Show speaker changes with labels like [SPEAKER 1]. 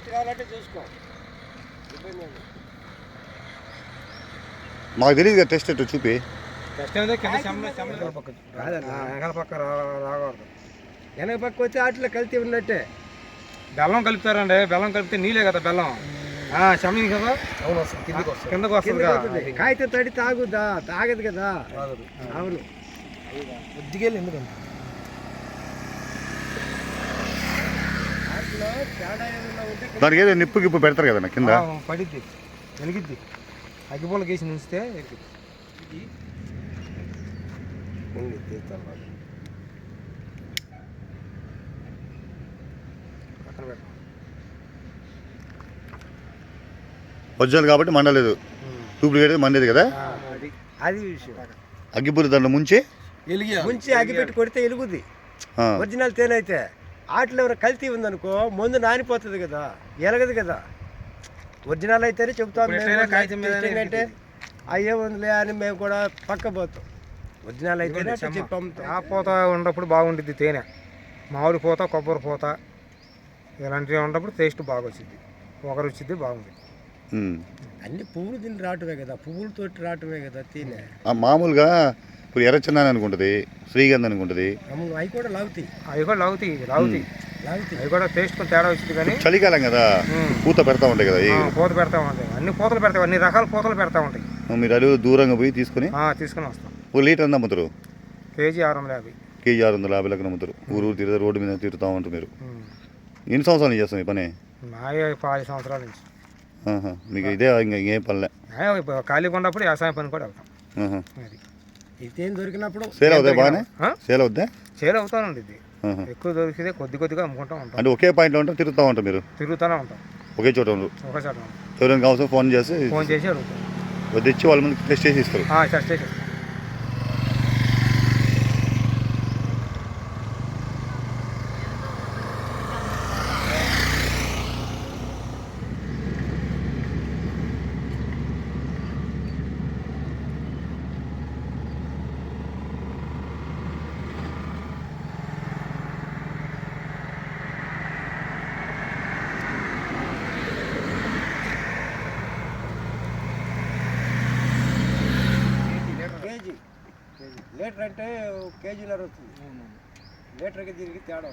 [SPEAKER 1] కావాలంటే చూసుకో. ఇబ్బంది.
[SPEAKER 2] మాకు తెలియదు కదా టెస్ట్ ఎట్టు చూపి.
[SPEAKER 3] ఏదో కింద చెమ్మ పక్క
[SPEAKER 1] రాదన్నా.
[SPEAKER 3] వెనకాల పక్క రా- రాకూడదు.
[SPEAKER 1] వెనక పక్క వచ్చి ఆటలో కల్తీ ఉన్నట్టే.
[SPEAKER 3] బెల్లం కలుపుతారండి బెల్లం కలిపితే నీళ్ళే కదా బెల్లం. ఆ, చెమ్మ కదా? అవును కిందకి వస్తుంది. కిందకు వస్తుంది
[SPEAKER 1] కిందకి వస్తుంది. కాగితం తడి తాగుదా తాగదు కదా? అవును.
[SPEAKER 3] బుద్ధికెళ్ళి ఎందుకంటే
[SPEAKER 1] ఆటలో తేడా ఏదైనా ఉంటే
[SPEAKER 2] దానికి ఏదో నిప్పు గిప్పు పెడతారు కదా? కింద
[SPEAKER 3] పడిద్ది. వెలిగిద్ది. అగ్గిపూల గీసి పెట్టు
[SPEAKER 2] ఒరిజినల్ కాబట్టి మండలేదు. డూప్లికేట్ మండేది కదా?
[SPEAKER 1] అది అది విషయం.
[SPEAKER 2] అగ్గిపురి దాంట్లో ముంచి?
[SPEAKER 1] ముంచి అగిపెట్టి కొడితే ఎలుగుద్ది
[SPEAKER 2] ఆ,
[SPEAKER 1] ఒరిజినల్ తేనైతే ఆటలో ఏమైనా కల్తీ ఉందనుకో ముందు నానిపోతుంది కదా ఎలగదు కదా. ఒరిజినల్ అయితేనే టెస్టింగ్ అంటే అయ్యే ఉందిలే అని మేము కూడా పక్క పోతాం. ఒరిజినల్ అయితేనే. చెప్పాం.
[SPEAKER 3] ఆ పూత ఉన్నప్పుడు బాగుండిద్ది తేనె. మామిడి పూత కొబ్బరి పూత ఇలాంటివి ఉన్నప్పుడు టేస్ట్ బాగా వచ్చింది ఒకరు వచ్చింది బాగుంది.
[SPEAKER 1] అన్ని పువ్వులు తిని రావటమే కదా పువ్వులతో రావటమే కదా తినే.
[SPEAKER 2] ఆ మామూలుగా ఇప్పుడు ఎర్రచందాని అనుకుంటుంది శ్రీగంధ్ అనుకుంటుంది.
[SPEAKER 1] అవి కూడా లాగుతాయి.
[SPEAKER 3] అవి కూడా లాగుతాయి లాగుతాయి. అవి కూడా టేస్ట్ కొంచెం తేడా వచ్చింది కానీ
[SPEAKER 2] చలికాలం కదా. పూత పెడతా ఉంటాయి కదా
[SPEAKER 3] పూత పెడతా ఉంటాయి. అన్ని పూతలు పెడతాయి అన్ని రకాల పూతలు పెడతా ఉంటాయి.
[SPEAKER 2] మీరు అడుగు దూరంగా పోయి తీసుకుని
[SPEAKER 3] ఆ, తీసుకుని వస్తాం.
[SPEAKER 2] ఒక లీటర్ ఎంత అమ్ముతారు?
[SPEAKER 3] కేజీ ఆరు వందల యాభై.
[SPEAKER 2] కేజీ ఆరు వందల యాభై లెక్కన అమ్ముతారు. ఊరు ఊరు తిరుగుతారు రోడ్డు మీద తిరుగుతూ ఉంటారు మీరు. ఎన్ని సంవత్సరాలు చేస్తాం ఈ పని?
[SPEAKER 3] పది సంవత్సరాల నుంచి.
[SPEAKER 2] మీకు ఇదే ఇంకా ఇంకేం పనిలే.
[SPEAKER 3] ఖాళీగా ఉన్నప్పుడు వ్యవసాయం పని కూడా వెళ్తాం. అది.
[SPEAKER 1] తేనె దొరికినప్పుడు
[SPEAKER 2] సేల్ అవుతాయి బాగానే? సేల్ అవుద్దా?
[SPEAKER 3] సేల్ అవుతానండి ఇది. ఎక్కువ దొరికితే కొద్ది కొద్దిగా అమ్ముకుంటూ ఉంటాం.
[SPEAKER 2] అంటే ఒకే పాయింట్లో ఉంటారు తిరుగుతూ ఉంటారు మీరు?
[SPEAKER 3] తిరుగుతూనే ఉంటాం.
[SPEAKER 2] ఒకే చోట ఉండరు
[SPEAKER 3] ఒకసారి
[SPEAKER 2] ఎవరైనా కావాల్సిన ఫోన్ చేసి
[SPEAKER 3] ఫోన్ చేసి అడుగుతాం.
[SPEAKER 2] తెచ్చి వాళ్ళ ముందు టెస్ట్ చేసి ఇస్తారు.
[SPEAKER 3] టెస్ట్ చేసి
[SPEAKER 1] లీటర్ అంటే కేజీన్నర వస్తుంది. లీటర్కి దీనికి తేడా.